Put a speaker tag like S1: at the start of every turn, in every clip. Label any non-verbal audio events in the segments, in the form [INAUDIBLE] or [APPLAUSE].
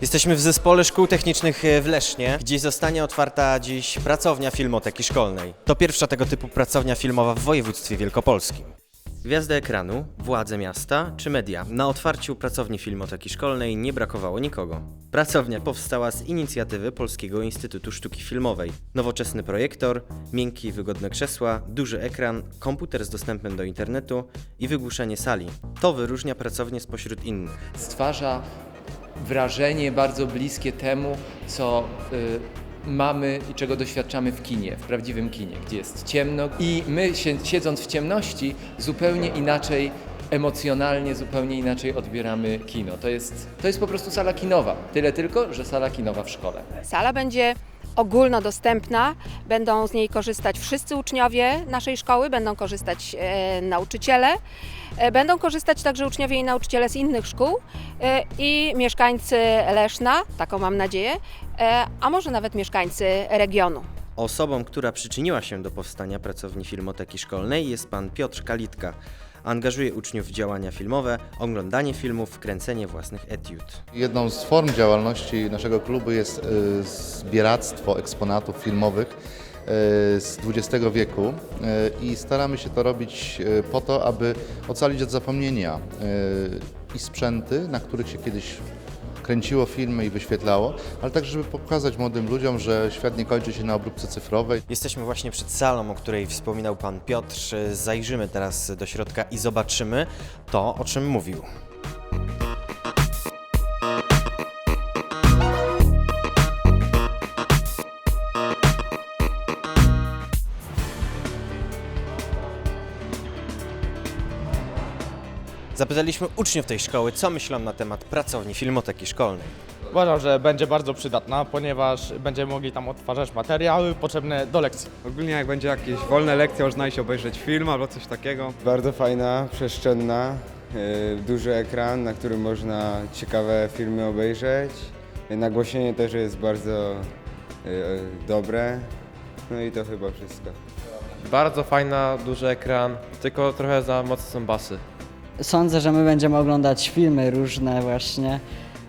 S1: Jesteśmy w Zespole Szkół Technicznych e, w Lesznie, gdzie zostanie otwarta dziś pracownia Filmoteki Szkolnej. To pierwsza tego typu pracownia filmowa w województwie wielkopolskim. Gwiazdy ekranu, władze miasta czy media. Na otwarciu pracowni Filmoteki Szkolnej nie brakowało nikogo. Pracownia powstała z inicjatywy Polskiego Instytutu Sztuki Filmowej. Nowoczesny projektor, miękkie i wygodne krzesła, duży ekran, komputer z dostępem do internetu i wygłuszenie sali. To wyróżnia pracownię spośród innych.
S2: stwarza wrażenie bardzo bliskie temu, co y, mamy i czego doświadczamy w kinie, w prawdziwym kinie, gdzie jest ciemno i my siedząc w ciemności zupełnie inaczej emocjonalnie, zupełnie inaczej odbieramy kino. To jest, to jest po prostu sala kinowa. Tyle tylko, że sala kinowa w szkole.
S3: Sala będzie ogólnodostępna, będą z niej korzystać wszyscy uczniowie naszej szkoły, będą korzystać e, nauczyciele, e, będą korzystać także uczniowie i nauczyciele z innych szkół e, i mieszkańcy Leszna, taką mam nadzieję, a może nawet mieszkańcy regionu.
S1: Osobą, która przyczyniła się do powstania pracowni Filmoteki Szkolnej jest pan Piotr Kalitka. Angażuje uczniów w działania filmowe, oglądanie filmów, kręcenie własnych etiud.
S4: Jedną z form działalności naszego klubu jest y, zbieractwo eksponatów filmowych y, z XX wieku y, i staramy się to robić po to, aby ocalić od zapomnienia i sprzęty, na których się kiedyś kręciło filmy i wyświetlało, ale także żeby pokazać młodym ludziom, że świat nie kończy się na obróbce cyfrowej.
S1: Jesteśmy właśnie przed salą, o której wspominał pan Piotr. Zajrzymy teraz do środka i zobaczymy to, o czym mówił. Zapytaliśmy uczniów tej szkoły, co myślą na temat pracowni Filmoteki Szkolnej.
S5: Uważam, że będzie bardzo przydatna, ponieważ będziemy mogli tam odtwarzać materiały potrzebne do lekcji.
S6: Ogólnie jak będzie jakieś wolne lekcje, można iść obejrzeć film albo coś takiego.
S7: Bardzo fajna, przestrzenna, yy, duży ekran, na którym można ciekawe filmy obejrzeć. Nagłośnienie też jest bardzo yy, dobre. No i to chyba wszystko.
S8: Bardzo fajna, duży ekran, tylko trochę za mocne są basy.
S9: Sądzę, że my będziemy oglądać filmy różne właśnie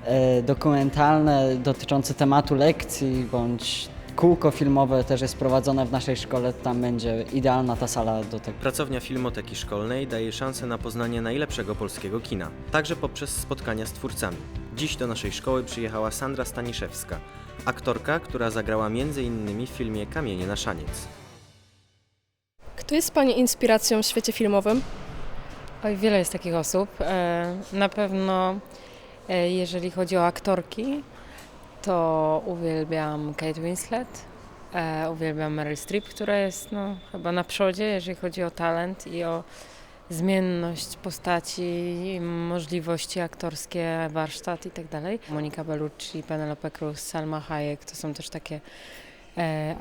S9: e, dokumentalne dotyczące tematu lekcji bądź kółko filmowe też jest prowadzone w naszej szkole. Tam będzie idealna ta sala do tego.
S1: Pracownia Filmoteki Szkolnej daje szansę na poznanie najlepszego polskiego kina, także poprzez spotkania z twórcami. Dziś do naszej szkoły przyjechała Sandra Staniszewska, aktorka, która zagrała m.in. w filmie Kamienie na szaniec.
S10: Kto jest Pani inspiracją w świecie filmowym?
S11: Oj, wiele jest takich osób. E, Na pewno, e, jeżeli chodzi o aktorki, to uwielbiam Kate Winslet, e, uwielbiam Meryl Streep, która jest no, chyba na przodzie, jeżeli chodzi o talent i o zmienność postaci, możliwości aktorskie, warsztat i tak dalej. Monika Bellucci, Penelope Cruz, Salma Hayek to są też takie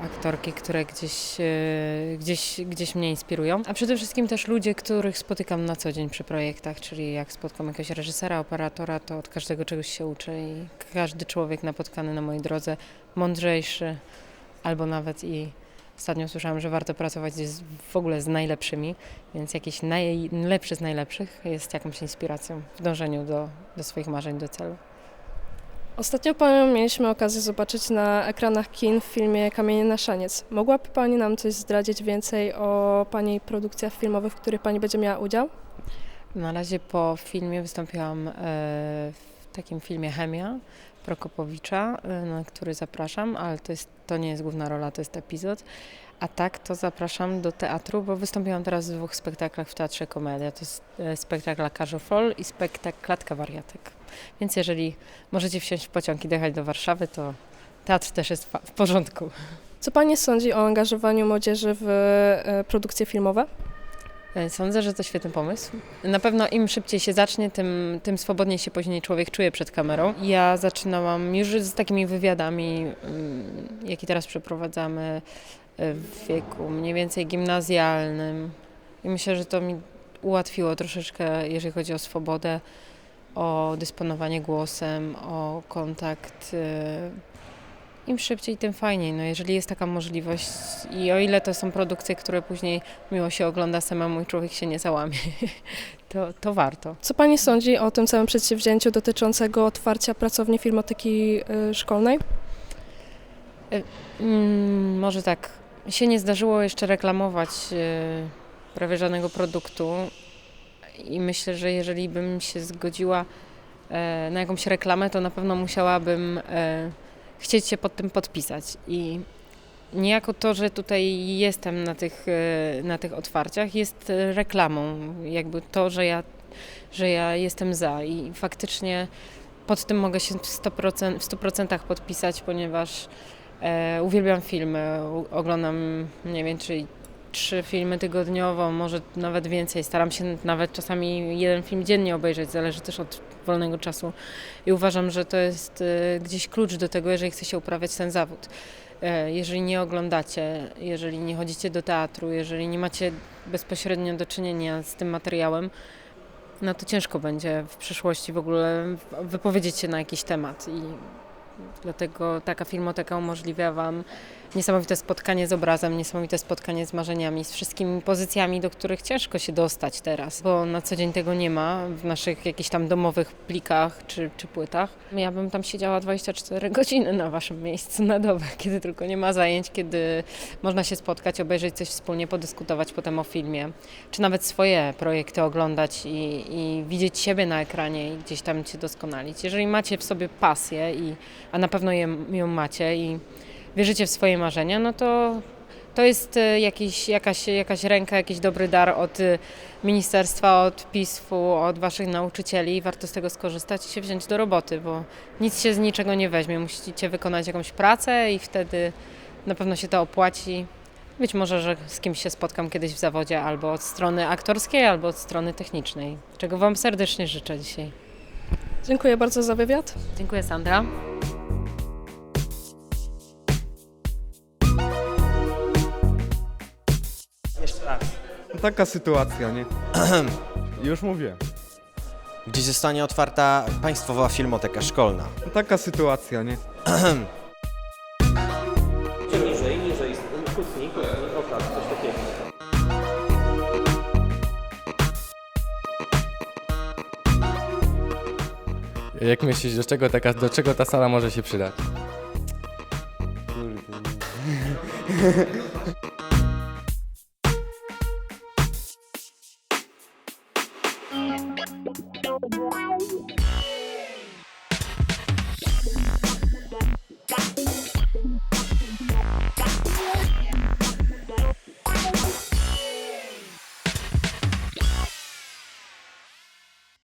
S11: aktorki, które gdzieś, e, gdzieś, gdzieś mnie inspirują. A przede wszystkim też ludzie, których spotykam na co dzień przy projektach, czyli jak spotkam jakiegoś reżysera, operatora, to od każdego czegoś się uczę i każdy człowiek napotkany na mojej drodze, mądrzejszy albo nawet i ostatnio słyszałam, że warto pracować z, w ogóle z najlepszymi, więc jakiś najlepszy z najlepszych jest jakąś inspiracją w dążeniu do, do swoich marzeń, do celu.
S10: Ostatnio Panią mieliśmy okazję zobaczyć na ekranach kin w filmie Kamienie na szaniec. Mogłaby Pani nam coś zdradzić więcej o Pani produkcjach filmowych, w których Pani będzie miała udział?
S11: Na razie po filmie wystąpiłam e, w takim filmie Chemia Prokopowicza, e, na który zapraszam, ale to, jest, to nie jest główna rola, to jest epizod. A tak to zapraszam do teatru, bo wystąpiłam teraz w dwóch spektaklach w Teatrze Komedia. To jest e, spektakl Każofol i spektakl Klatka Wariatek. Więc jeżeli możecie wsiąść w pociąg i dojechać do Warszawy, to teatr też jest w porządku.
S10: Co Pani sądzi o angażowaniu młodzieży w e, produkcje filmowe?
S11: E, Sądzę, że to świetny pomysł. Na pewno im szybciej się zacznie, tym, tym swobodniej się później człowiek czuje przed kamerą. Ja zaczynałam już z takimi wywiadami, mm, jakie teraz przeprowadzamy e, w wieku mniej więcej gimnazjalnym. I myślę, że to mi ułatwiło troszeczkę, jeżeli chodzi o swobodę, o dysponowanie głosem, o kontakt. e, Im szybciej, tym fajniej. No, jeżeli jest taka możliwość i o ile to są produkcje, które później miło się ogląda samemu i człowiek się nie załamie, [LAUGHS] to, to warto.
S10: Co Pani sądzi o tym całym przedsięwzięciu dotyczącego otwarcia pracowni filmoteki y, szkolnej?
S11: Mm, może tak, się nie zdarzyło jeszcze reklamować prawie żadnego produktu i myślę, że jeżeli bym się zgodziła e, na jakąś reklamę, to na pewno musiałabym e, chcieć się pod tym podpisać. I niejako to, że tutaj jestem na tych, e, na tych otwarciach jest reklamą, jakby to, że ja, że ja jestem za. I faktycznie pod tym mogę się w 100%, w 100% podpisać, ponieważ E, uwielbiam filmy, oglądam nie wiem, czy trzy filmy tygodniowo, może nawet więcej. Staram się nawet czasami jeden film dziennie obejrzeć, zależy też od wolnego czasu. I uważam, że to jest e, gdzieś klucz do tego, jeżeli chce się uprawiać ten zawód. E, jeżeli nie oglądacie, jeżeli nie chodzicie do teatru, jeżeli nie macie bezpośrednio do czynienia z tym materiałem, no to ciężko będzie w przyszłości w ogóle wypowiedzieć się na jakiś temat. I Dlatego taka filmoteka umożliwia Wam niesamowite spotkanie z obrazem, niesamowite spotkanie z marzeniami, z wszystkimi pozycjami, do których ciężko się dostać teraz, bo na co dzień tego nie ma w naszych jakichś tam domowych plikach czy, czy płytach. Ja bym tam siedziała 24 godziny na Waszym miejscu na dobę, [LAUGHS] kiedy tylko nie ma zajęć, kiedy można się spotkać, obejrzeć coś wspólnie, podyskutować potem o filmie, czy nawet swoje projekty oglądać i, i widzieć siebie na ekranie i gdzieś tam się doskonalić. Jeżeli macie w sobie pasję, i, a na pewno je, ją macie i wierzycie w swoje marzenia, no to to jest e, jakiś, jakaś, jakaś ręka, jakiś dobry dar od e, ministerstwa, od PISF-u, od waszych nauczycieli i warto z tego skorzystać i się wziąć do roboty, bo nic się z niczego nie weźmie. Musicie wykonać jakąś pracę i wtedy na pewno się to opłaci. Być może, że z kimś się spotkam kiedyś w zawodzie albo od strony aktorskiej, albo od strony technicznej, czego Wam serdecznie życzę dzisiaj.
S10: Dziękuję bardzo za wywiad.
S11: Dziękuję Sandra.
S6: Taka sytuacja, nie? [CLEARS THROAT] Już mówię.
S1: Gdzie zostanie otwarta Państwowa Filmoteka Szkolna.
S6: Taka sytuacja, nie?
S1: Niżej, niżej, kucnij, o tak, coś takiego.
S8: Jak myślisz, do czego, taka, do czego ta sala może się przydać?
S7: Kurde. [LAUGHS]